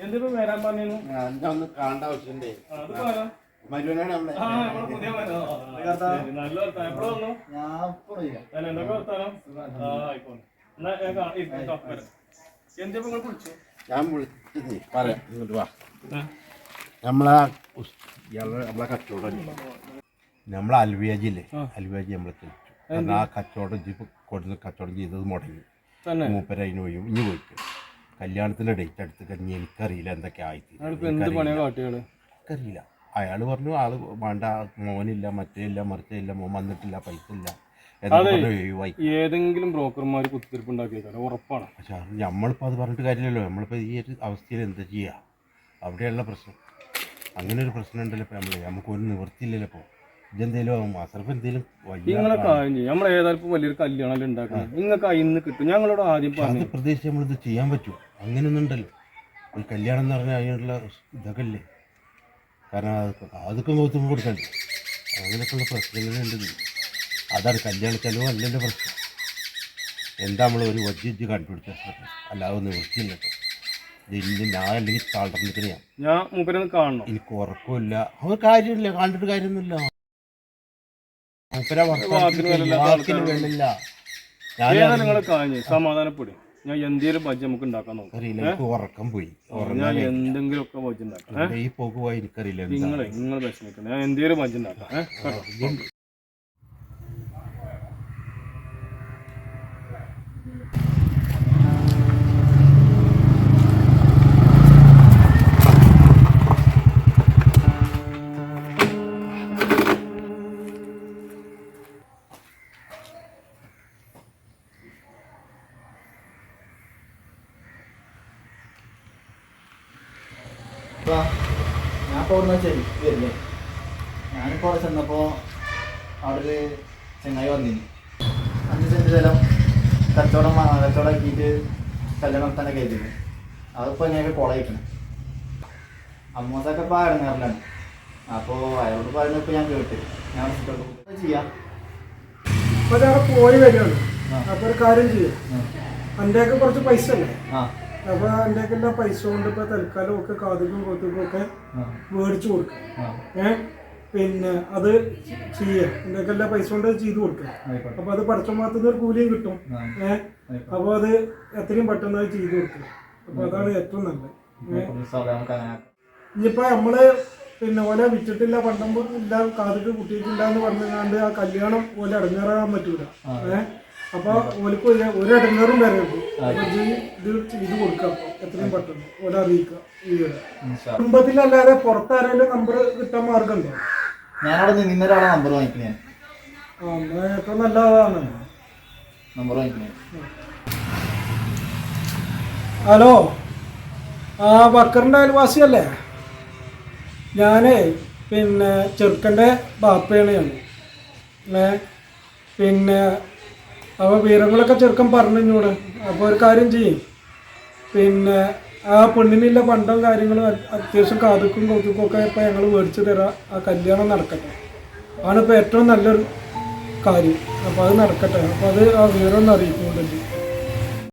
എന്തിപ്പോ വരാൻ പറഞ്ഞു ഞാൻ ഇന്നെ ഒന്ന് കാണേണ്ട ആവശ്യമുണ്ടേ അത് പോരാ മരുവനാണ് നമ്മളെ. നല്ല വർത്താനം. എന്തൊക്കെ വർത്താനം. എന്തിപ്പോ വിളിച്ചു? ഞാൻ വിളിച്ചത് പറയാം ഇങ്ങോട്ട് വാ. നമ്മളെ ഇയാളെ നമ്മളെ കച്ചവടം നമ്മളെ അൽവിയാജില്ലേ. അൽവിയാജി നമ്മളെ തെളിച്ചു കാരണം ആ കച്ചവടം കൊടുത്ത് കച്ചവടം ചെയ്തത് മുടങ്ങി. തന്നെ. മൂപ്പര് അതിന് പോയി ഇനി പോയിട്ട്. കല്യാണത്തിന്റെ ഡേറ്റ് അടുത്ത് കഴിഞ്ഞ് എനിക്കറിയില്ല എന്തൊക്കെ കാട്ടികൾ എനിക്കറിയില്ല. അയാൾ പറഞ്ഞു ആൾ വേണ്ട മോനില്ല മറ്റേ ഇല്ല മറിച്ചേ ഇല്ല മോൻ വന്നിട്ടില്ല പൈസ ഇല്ല. ഏതെങ്കിലും ബ്രോക്കർമാർ കുത്തിരിപ്പ് ഉണ്ടാക്കിയേക്കാരം ഉറപ്പാണ്. പക്ഷെ നമ്മളിപ്പോൾ അത് പറഞ്ഞിട്ട് കാര്യമില്ലല്ലോ. നമ്മളിപ്പോൾ ഈ ഒരു അവസ്ഥയിൽ എന്താ ചെയ്യുക അവിടെയുള്ള പ്രശ്നം. അങ്ങനെ ഒരു പ്രശ്നം ഉണ്ടല്ലോ നമ്മൾ നമുക്ക് ഒരു നിവൃത്തിയില്ലല്ലോ ഇപ്പോൾ ഇതെന്തേലും അസർഫ് എന്തേലും നിങ്ങളെ കാര്യം ചെയ്യും നമ്മൾ ഏതായാലും ഇപ്പൊ വലിയൊരു കല്യാണം ഉണ്ടാക്കണം. നിങ്ങൾക്ക് അതിന്ന് കിട്ടും. ഞങ്ങളോട് ആദ്യം പറഞ്ഞു. പ്രതീക്ഷിച്ച് നമ്മളിത് ചെയ്യാൻ പറ്റും. അങ്ങനെയൊന്നും ഉണ്ടല്ലോ. ഒരു കല്യാണം എന്ന് പറഞ്ഞാൽ അതിനുള്ള ഇതൊക്കെ ഇല്ലേ? കാരണം അത് അതൊക്കെ നോക്കുമ്പോൾ കൊടുക്കണ്ടേ അങ്ങനെയൊക്കെയുള്ള പ്രശ്നങ്ങളുണ്ട്. അതാണ് കല്യാണ ചെലവ് അല്ലല്ലോ പ്രശ്നം. എന്താ നമ്മൾ ഒരു വജ്ജ് കണ്ടുപിടിച്ച അല്ലാതെ നിവൃത്തിയില്ല കേട്ടോ. അല്ലെങ്കിൽ തളർന്നിട്ട് ഞാൻ. മൂപ്പരൊന്ന് കാണണം. എനിക്ക് ഉറക്കമില്ല. കാര്യമില്ല കണ്ടിട്ട് കാര്യമൊന്നുമില്ല. മൂപ്പര വാക്കിന് വിലയില്ലാത്ത വാക്കിന് വെള്ളില്ല ഞാൻ സമാധാനപ്പെടും. എന്തെങ്കിലും ബജ്ജ് നമുക്ക് ഉണ്ടാക്കാൻ നോക്കാം. ഉറക്കം പോയി. ഞാൻ എന്തെങ്കിലും ഒക്കെ ബജ്ജ് ഉണ്ടാക്കാം? ഈ എനിക്കറിയില്ല നിങ്ങൾ നിങ്ങളെ നിങ്ങൾ വിഷമിക്കണം ഞാൻ എന്തെങ്കിലും ബജ്ജ് ഉണ്ടാക്കാം. ഏ? കേട്ടോ? ഇപ്പൊ ഞാൻ ഇപ്പോൾ ഇവിടുന്ന് ശരി വരില്ലേ? ഞാനിപ്പോൾ അവിടെ ചെന്നപ്പോൾ അവിടെ ഒരു ചെങ്ങായി വന്നിരുന്നു അഞ്ച് സെന്റ് സ്ഥലം കച്ചവടം ആക്കിയിട്ട് കല്യാണം നടത്താനൊക്കെ കരുതിയിരുന്നു അതിപ്പോൾ ഞാനൊക്കെ കൊളയിക്കണം. അമ്മൂസൊക്കെ ഇപ്പോൾ ഇറങ്ങാറില്ലാണ് അപ്പോൾ അയാളോട് പറയുന്നത് ഇപ്പോൾ ഞാൻ കേട്ട്. ഞാൻ ചെയ്യാം? ഇപ്പോൾ അവിടെ പോയി വരികയാണ്. അപ്പോൾ ഒരു കാര്യം ചെയ്യാം. എന്റെയൊക്കെ കുറച്ച് പൈസ അല്ലേ? ആ. അപ്പൊ എന്റെ എല്ലാ പൈസ കൊണ്ട് ഇപ്പൊ തൽക്കാലം ഒക്കെ കാതുക്കും കൊത്തുക്കും ഒക്കെ മേടിച്ചു കൊടുക്കാം. ഏഹ് പിന്നെ അത് ചെയ്യാം. എന്റെ എല്ലാ പൈസ കൊണ്ട് ചെയ്തു കൊടുക്കാം. അപ്പൊ അത് പഠിച്ചമാർത്തുന്ന ഒരു കൂലിയും കിട്ടും. ഏഹ് അപ്പൊ അത് എത്രയും പെട്ടെന്ന് അത് ചെയ്തു കൊടുക്കുക അപ്പൊ അതാണ് ഏറ്റവും നല്ലത്. ഇനിയിപ്പോ നമ്മൾ പിന്നെ ഓലെ വിറ്റിട്ടില്ല പണ്ടം ഇല്ല കാതിട്ട് കുട്ടിയിട്ടില്ല എന്ന് പറഞ്ഞാണ്ട് ആ കല്യാണം പോലെ അടങ്ങേറാൻ പറ്റൂല. ഏഹ് അപ്പൊ ഓലിക്ക് ഒരു ഒരു അടങ്ങാറും വരരുത്. ഇജ്ജ് ഇത് കൊടുക്കാം എത്രയും പെട്ടെന്ന്. ഓലെ അറിയിക്കുക ഇൻഷാ. കുടുംബത്തിലല്ലാതെ പുറത്താരെങ്കിലും നമ്പർ കിട്ടാൻ മാർഗമുണ്ടോ? ഞാനവിടെ നിന്ന് ഒരാളെ നമ്പർ വാങ്ങിക്കണേ. ആ എന്നാ ഏറ്റവും നല്ലതാണ് നമ്പർ വാങ്ങിക്കണേ. ഹലോ? ആ ബക്കറിന്റെ അയൽവാസിയല്ലേ? ഞാനേ പിന്നെ ചെറുക്കന്റെ ബാപ്പയാണ് ഞാൻ. പിന്നെ അപ്പോൾ വിവരങ്ങളൊക്കെ ചെറുക്കം പറഞ്ഞു എന്നോട് അപ്പോൾ ഒരു കാര്യം ചെയ്യും. പിന്നെ ആ പെണ്ണിനുള്ള പണ്ടം കാര്യങ്ങളും അത് അത്യാവശ്യം കാതുക്കും കൊതുക്കും ഒക്കെ ഇപ്പോൾ ഞങ്ങൾ മേടിച്ചു തരാം. ആ കല്യാണം നടക്കട്ടെ. ആണ് ഇപ്പോൾ ഏറ്റവും നല്ലൊരു കാര്യം. അപ്പോൾ അത് നടക്കട്ടെ. അപ്പോൾ അത് ആ വിവരം ഒന്ന് അറിയിക്കുന്നുണ്ട്